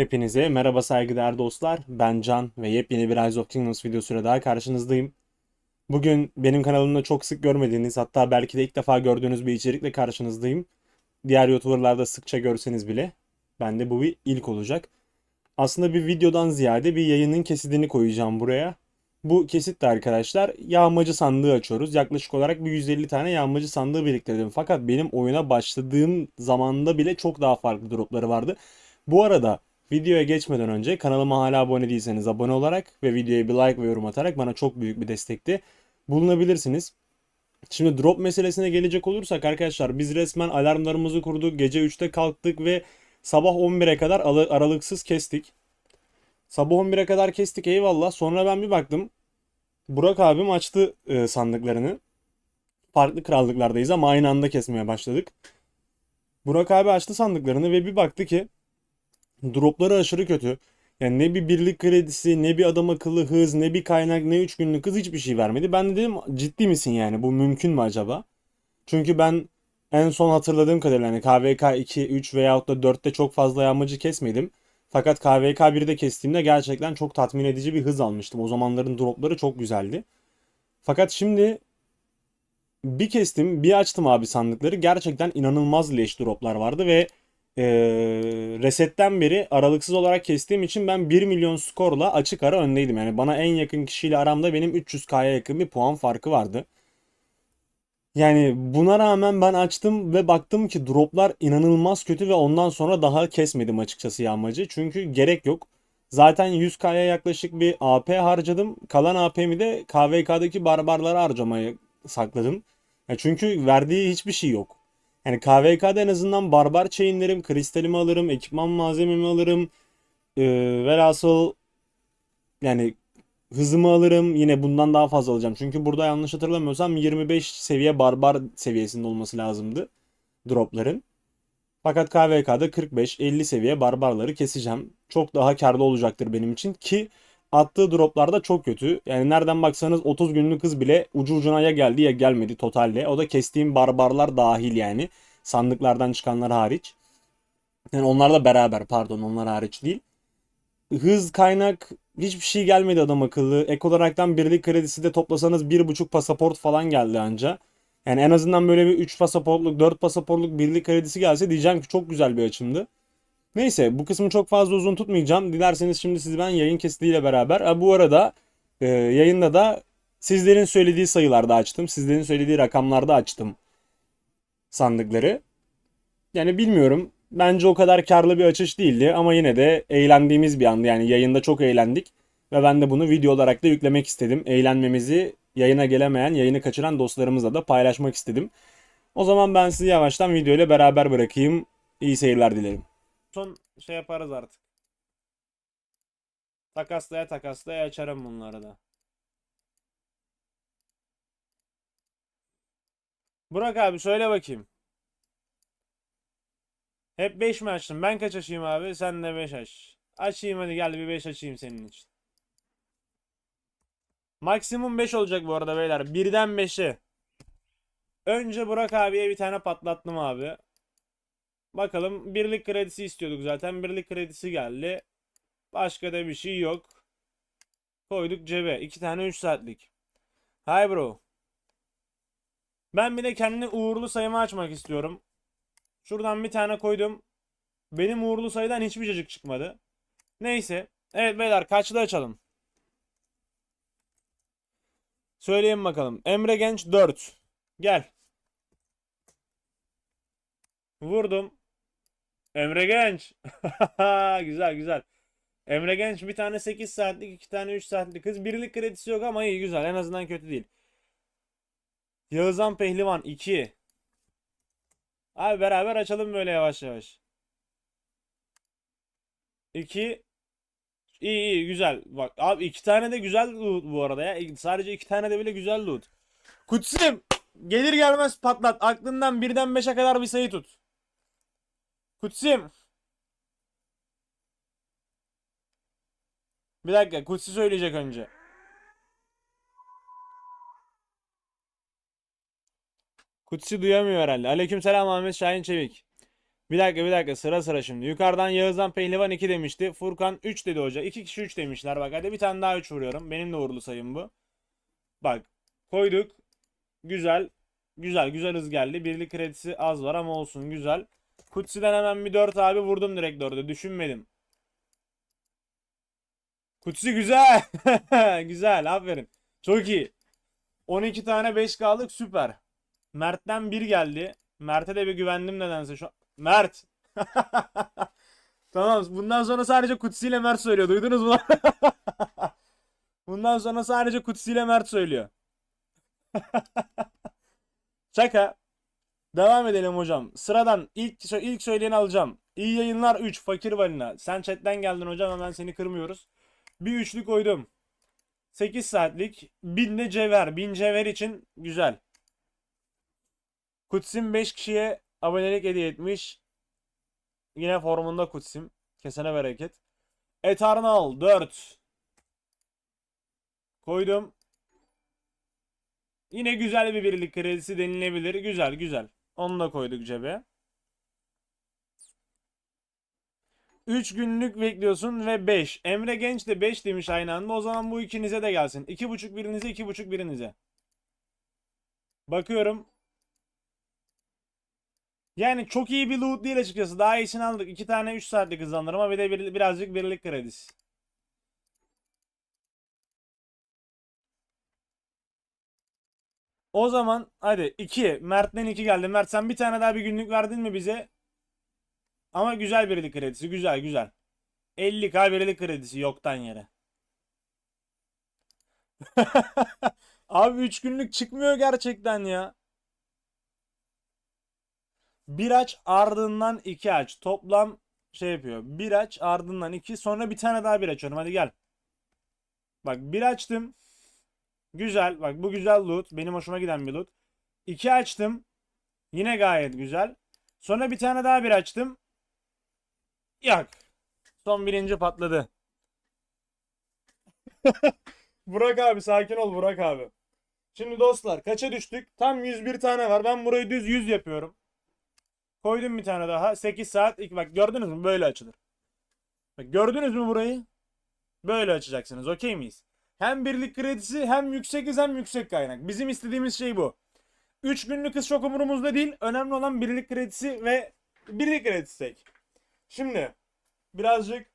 Hepinize merhaba saygıdeğer dostlar. Ben Can ve yepyeni bir Rise of Kingdoms videosuyla daha karşınızdayım. Bugün benim kanalımda çok sık görmediğiniz hatta belki de ilk defa gördüğünüz bir içerikle karşınızdayım. Diğer YouTuber'larda sıkça görseniz bile bende bu bir ilk olacak. Aslında bir videodan ziyade bir yayının kesitini koyacağım buraya. Bu kesitte arkadaşlar yağmacı sandığı açıyoruz. Yaklaşık olarak bir 150 tane yağmacı sandığı biriktirdim. Fakat benim oyuna başladığım zamanda bile çok daha farklı dropları vardı. Bu arada videoya geçmeden önce kanalıma hala abone değilseniz abone olarak ve videoya bir like ve yorum atarak bana çok büyük bir destekte bulunabilirsiniz. Şimdi drop meselesine gelecek olursak arkadaşlar biz resmen alarmlarımızı kurduk. Gece 3'te kalktık ve sabah 11'e kadar alı- aralıksız kestik. Sabah 11'e kadar kestik eyvallah. Sonra ben bir baktım. Burak abim açtı e, sandıklarını. Farklı krallıklardayız ama aynı anda kesmeye başladık. Burak abi açtı sandıklarını ve bir baktı ki dropları aşırı kötü. Yani ne bir birlik kredisi, ne bir adam akıllı hız, ne bir kaynak, ne 3 günlük hız hiçbir şey vermedi. Ben de dedim ciddi misin yani bu mümkün mü acaba? Çünkü ben en son hatırladığım kadarıyla hani KVK 2, 3 veyahut da 4'te çok fazla yağmacı kesmedim. Fakat KVK 1'de kestiğimde gerçekten çok tatmin edici bir hız almıştım. O zamanların dropları çok güzeldi. Fakat şimdi bir kestim, bir açtım abi sandıkları. Gerçekten inanılmaz leş droplar vardı ve e, resetten beri aralıksız olarak kestiğim için ben 1 milyon skorla açık ara öndeydim. Yani bana en yakın kişiyle aramda benim 300K'ya yakın bir puan farkı vardı. Yani buna rağmen ben açtım ve baktım ki droplar inanılmaz kötü ve ondan sonra daha kesmedim açıkçası yağmacı. Çünkü gerek yok. Zaten 100K'ya yaklaşık bir AP harcadım. Kalan AP'mi de KVK'daki barbarlara harcamaya sakladım. Ya çünkü verdiği hiçbir şey yok. Yani KVK'da en azından barbar chainlerim, kristalimi alırım, ekipman malzememi alırım. Ee, velhasıl yani hızımı alırım. Yine bundan daha fazla alacağım. Çünkü burada yanlış hatırlamıyorsam 25 seviye barbar seviyesinde olması lazımdı dropların. Fakat KVK'da 45-50 seviye barbarları keseceğim. Çok daha karlı olacaktır benim için ki attığı droplar da çok kötü. Yani nereden baksanız 30 günlük hız bile ucu ucuna ya geldi ya gelmedi totalde. O da kestiğim barbarlar dahil yani. Sandıklardan çıkanlar hariç. Yani onlarla beraber pardon onlar hariç değil. Hız kaynak hiçbir şey gelmedi adam akıllı. Ek olaraktan birlik kredisi de toplasanız 1.5 pasaport falan geldi anca. Yani en azından böyle bir 3 pasaportluk 4 pasaportluk birlik kredisi gelse diyeceğim ki çok güzel bir açımdı. Neyse bu kısmı çok fazla uzun tutmayacağım. Dilerseniz şimdi sizi ben yayın kesitiyle beraber. Ha, bu arada e, yayında da sizlerin söylediği sayılarda açtım. Sizlerin söylediği rakamlarda açtım sandıkları. Yani bilmiyorum. Bence o kadar karlı bir açış değildi ama yine de eğlendiğimiz bir andı. Yani yayında çok eğlendik ve ben de bunu video olarak da yüklemek istedim. Eğlenmemizi yayına gelemeyen, yayını kaçıran dostlarımızla da paylaşmak istedim. O zaman ben sizi yavaştan video ile beraber bırakayım. İyi seyirler dilerim. Son şey yaparız artık. Takaslaya takaslaya açarım bunları da. Burak abi söyle bakayım. Hep 5 mi açtın? Ben kaç açayım abi? Sen de 5 aç. Açayım hadi gel bir 5 açayım senin için. Maksimum 5 olacak bu arada beyler. Birden 5'e. Önce Burak abiye bir tane patlattım abi. Bakalım birlik kredisi istiyorduk zaten. Birlik kredisi geldi. Başka da bir şey yok. Koyduk cebe. 2 tane 3 saatlik. Hi bro. Ben bir de kendi uğurlu sayımı açmak istiyorum. Şuradan bir tane koydum. Benim uğurlu sayıdan hiçbir cacık çıkmadı. Neyse. Evet beyler kaçlı açalım. Söyleyin bakalım. Emre Genç 4. Gel. Vurdum. Emre Genç. güzel güzel. Emre Genç bir tane 8 saatlik, iki tane 3 saatlik kız. Birlik kredisi yok ama iyi güzel. En azından kötü değil. Yağızhan Pehlivan 2. Abi beraber açalım böyle yavaş yavaş. 2 İyi iyi güzel. Bak abi iki tane de güzel loot bu arada ya. Sadece iki tane de bile güzel loot. Kutsim gelir gelmez patlat. Aklından birden beşe kadar bir sayı tut. Kutsim. Bir dakika Kutsi söyleyecek önce. Kutsi duyamıyor herhalde. Aleykümselam Ahmet Şahin Çevik. Bir dakika bir dakika sıra sıra şimdi. Yukarıdan Yağızhan Pehlivan 2 demişti. Furkan 3 dedi hoca. 2 kişi 3 demişler. Bak hadi bir tane daha 3 vuruyorum. Benim de uğurlu sayım bu. Bak koyduk. Güzel. Güzel güzel hız geldi. Birlik kredisi az var ama olsun güzel. Kutsi'den hemen bir 4 abi vurdum direkt 4'e. Düşünmedim. Kutsi güzel. güzel aferin. Çok iyi. 12 tane 5 kaldık süper. Mert'ten 1 geldi. Mert'e de bir güvendim nedense şu an. Mert. tamam bundan sonra sadece Kutsi ile Mert söylüyor. Duydunuz mu? bundan sonra sadece Kutsi ile Mert söylüyor. Şaka. Devam edelim hocam. Sıradan ilk ilk söyleyeni alacağım. İyi yayınlar 3 fakir balina. Sen chatten geldin hocam hemen seni kırmıyoruz. Bir üçlü koydum. 8 saatlik. 1000 de cevher. 1000 cevher için güzel. Kutsim 5 kişiye abonelik hediye etmiş. Yine formunda Kutsim. Kesene bereket. Eternal 4. Koydum. Yine güzel bir birlik kredisi denilebilir. Güzel güzel. Onu da koyduk cebe. 3 günlük bekliyorsun ve 5. Emre Genç de 5 demiş aynı anda. O zaman bu ikinize de gelsin. 2.5 birinize 2.5 birinize. Bakıyorum. Yani çok iyi bir loot değil açıkçası. Daha iyisini aldık. 2 tane 3 saatlik hızlandırma bir de bir, birazcık birlik kredisi. O zaman hadi 2. Mert'ten 2 geldi. Mert sen bir tane daha bir günlük verdin mi bize? Ama güzel birlik kredisi. Güzel güzel. 50k birlik kredisi yoktan yere. Abi 3 günlük çıkmıyor gerçekten ya. Bir aç ardından iki aç. Toplam şey yapıyor. Bir aç ardından iki. Sonra bir tane daha bir açıyorum. Hadi gel. Bak bir açtım. Güzel. Bak bu güzel loot. Benim hoşuma giden bir loot. İki açtım. Yine gayet güzel. Sonra bir tane daha bir açtım. Yak. Son birinci patladı. Burak abi sakin ol Burak abi. Şimdi dostlar kaça düştük? Tam 101 tane var. Ben burayı düz 100 yapıyorum. Koydum bir tane daha. 8 saat. Bak gördünüz mü? Böyle açılır. Bak gördünüz mü burayı? Böyle açacaksınız. Okey miyiz? Hem birlik kredisi hem yüksek hız hem yüksek kaynak. Bizim istediğimiz şey bu. 3 günlük hız çok umurumuzda değil. Önemli olan birlik kredisi ve birlik kredisi tek. Şimdi birazcık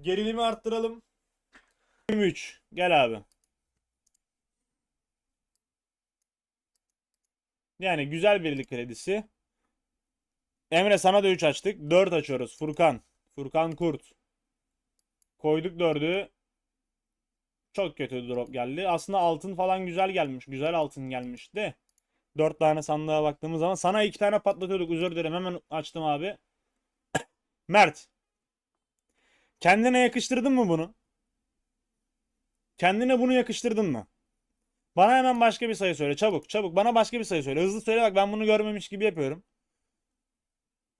gerilimi arttıralım. 23. Gel abi. Yani güzel birlik kredisi. Emre sana da 3 açtık. 4 açıyoruz. Furkan. Furkan Kurt. Koyduk 4'ü. Çok kötü drop geldi. Aslında altın falan güzel gelmiş. Güzel altın gelmişti. 4 tane sandığa baktığımız zaman sana 2 tane patlatıyorduk. Özür dilerim. Hemen açtım abi. Mert. Kendine yakıştırdın mı bunu? Kendine bunu yakıştırdın mı? Bana hemen başka bir sayı söyle. Çabuk çabuk. Bana başka bir sayı söyle. Hızlı söyle bak ben bunu görmemiş gibi yapıyorum.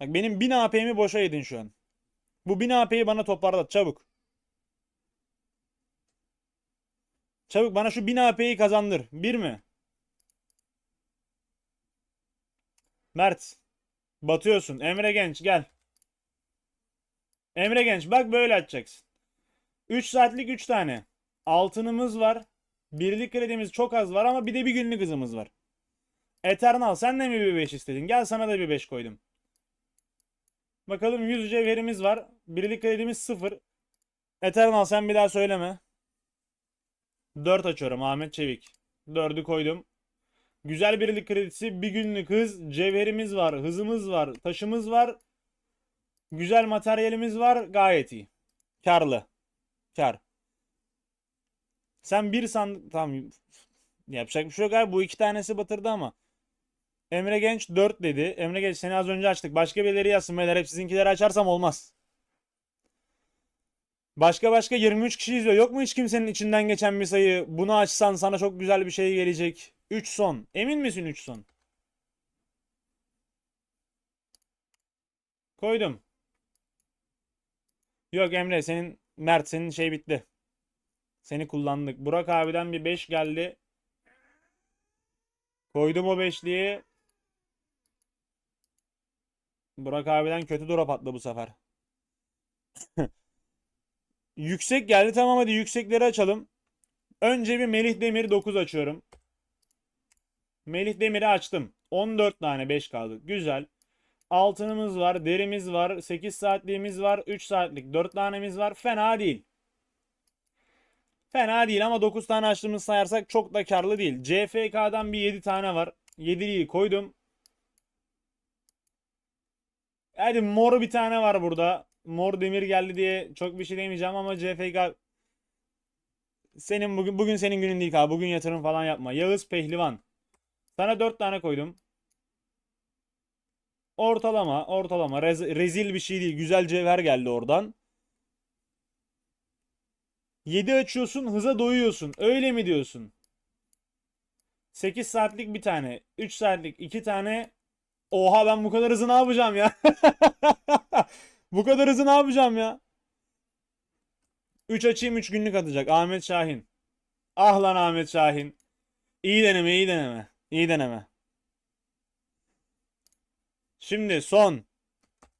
Bak benim 1000 AP'mi boşa yedin şu an. Bu 1000 AP'yi bana toparlat çabuk. Çabuk bana şu 1000 AP'yi kazandır. Bir mi? Mert. Batıyorsun. Emre Genç gel. Emre Genç bak böyle açacaksın. 3 saatlik 3 tane. Altınımız var. Birlik kredimiz çok az var ama bir de bir günlük hızımız var. Eternal sen de mi bir 5 istedin? Gel sana da bir 5 koydum. Bakalım 100 cevherimiz var. Birlik kredimiz 0. Eternal sen bir daha söyleme. 4 açıyorum Ahmet Çevik. 4'ü koydum. Güzel birlik kredisi, bir günlük hız, cevherimiz var, hızımız var, taşımız var. Güzel materyalimiz var. Gayet iyi. Karlı. Kar. Sen bir sandık tamam yapacak bir şey yok abi. Bu iki tanesi batırdı ama. Emre Genç 4 dedi. Emre Genç seni az önce açtık. Başka birileri yazsın beyler. Hep sizinkileri açarsam olmaz. Başka başka 23 kişi izliyor. Yok mu hiç kimsenin içinden geçen bir sayı? Bunu açsan sana çok güzel bir şey gelecek. 3 son. Emin misin 3 son? Koydum. Yok Emre senin Mert senin şey bitti. Seni kullandık. Burak abiden bir 5 geldi. Koydum o beşliği. Burak abiden kötü drop attı bu sefer. Yüksek geldi. Tamam hadi yüksekleri açalım. Önce bir Melih Demir 9 açıyorum. Melih Demir'i açtım. 14 tane 5 kaldı. Güzel. Altınımız var, derimiz var, 8 saatliğimiz var, 3 saatlik 4 tanemiz var. Fena değil. Fena değil ama 9 tane açtığımız sayarsak çok da karlı değil. CFK'dan bir 7 tane var. 7'liyi koydum. Hadi mor bir tane var burada. Mor demir geldi diye çok bir şey demeyeceğim ama CFK senin bugün bugün senin günün değil abi. Bugün yatırım falan yapma. Yağız Pehlivan. Sana 4 tane koydum. Ortalama, ortalama. Rez- rezil bir şey değil. Güzel cevher geldi oradan. 7 açıyorsun, hıza doyuyorsun. Öyle mi diyorsun? 8 saatlik bir tane, 3 saatlik 2 tane. Oha ben bu kadar hızı ne yapacağım ya? Bu kadar hızı ne yapacağım ya? 3 açayım 3 günlük atacak. Ahmet Şahin. Ah lan Ahmet Şahin. İyi deneme, iyi deneme. İyi deneme. Şimdi son.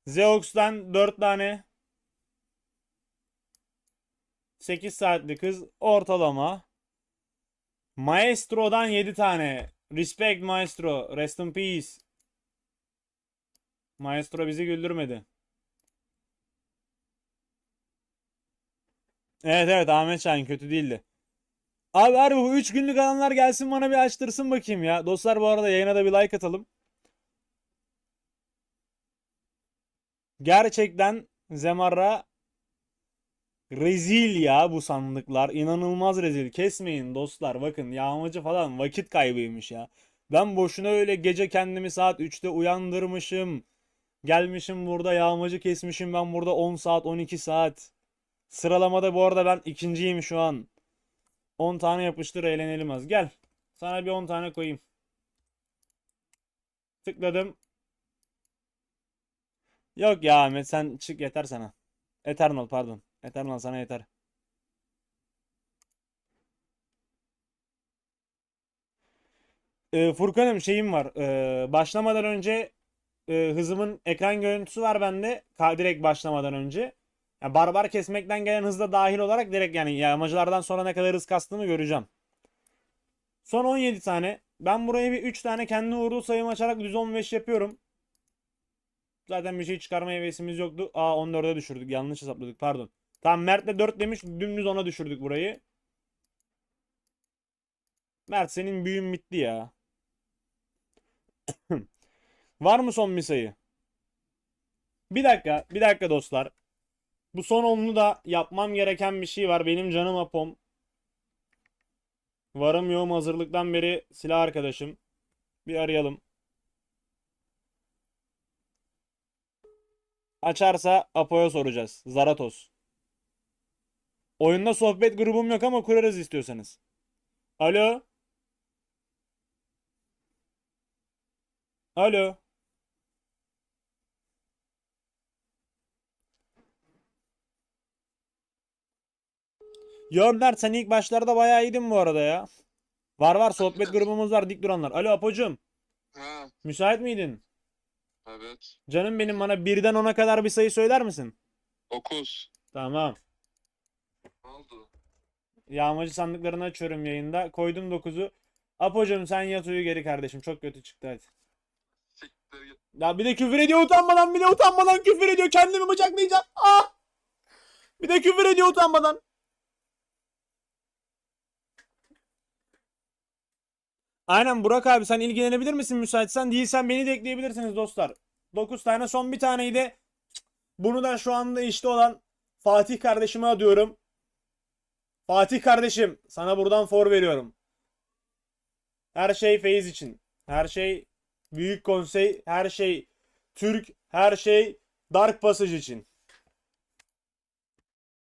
Zeox'tan 4 tane. 8 saatlik hız ortalama. Maestro'dan 7 tane. Respect Maestro. Rest in peace. Maestro bizi güldürmedi. Evet evet Ahmet Şahin kötü değildi. Abi harbi bu 3 günlük alanlar gelsin bana bir açtırsın bakayım ya. Dostlar bu arada yayına da bir like atalım. Gerçekten Zemarra rezil ya bu sandıklar. İnanılmaz rezil. Kesmeyin dostlar. Bakın yağmacı falan vakit kaybıymış ya. Ben boşuna öyle gece kendimi saat 3'te uyandırmışım. Gelmişim burada yağmacı kesmişim ben burada 10 saat 12 saat. Sıralamada bu arada ben ikinciyim şu an. 10 tane yapıştır eğlenelim az. Gel. Sana bir 10 tane koyayım. Tıkladım. Yok ya Ahmet sen çık yeter sana. Eternal pardon. Eternal sana yeter. Ee, Furkan'ım şeyim var. Ee, başlamadan önce e, hızımın ekran görüntüsü var bende. Ka- direkt başlamadan önce. Yani barbar kesmekten gelen hızda dahil olarak direkt yani yağmacılardan sonra ne kadar hız kastığımı göreceğim. Son 17 tane. Ben buraya bir 3 tane kendi uğurlu sayım açarak düz 15 yapıyorum. Zaten bir şey çıkarma hevesimiz yoktu. Aa 14'e düşürdük. Yanlış hesapladık. Pardon. Tamam Mert'le 4 demiş. Dümdüz 10'a düşürdük burayı. Mert senin büyün bitti ya. Var mı son bir sayı? Bir dakika. Bir dakika dostlar. Bu son onlu da yapmam gereken bir şey var. Benim canım apom. Varım yoğum hazırlıktan beri silah arkadaşım. Bir arayalım. Açarsa Apo'ya soracağız. Zaratos. Oyunda sohbet grubum yok ama kurarız istiyorsanız. Alo. Alo. Yo Mert sen ilk başlarda bayağı iyiydin bu arada ya. Var var sohbet grubumuz var dik duranlar. Alo Apocuğum. Ha, Müsait miydin? evet. Canım benim bana birden 10'a kadar bir sayı söyler misin? 9. Tamam. Ne oldu? Yağmacı sandıklarını açıyorum yayında. Koydum 9'u. Apocuğum sen yat uyu geri kardeşim. Çok kötü çıktı hadi. Siktir git. Ya bir de küfür ediyor utanmadan bir de utanmadan küfür ediyor. Kendimi bıçaklayacağım. Ah! Bir de küfür ediyor utanmadan. Aynen Burak abi sen ilgilenebilir misin müsaitsen? Değilsen beni de ekleyebilirsiniz dostlar. 9 tane son bir taneyi de bunu da şu anda işte olan Fatih kardeşime adıyorum. Fatih kardeşim sana buradan for veriyorum. Her şey Feyiz için. Her şey Büyük Konsey, her şey Türk, her şey Dark Passage için.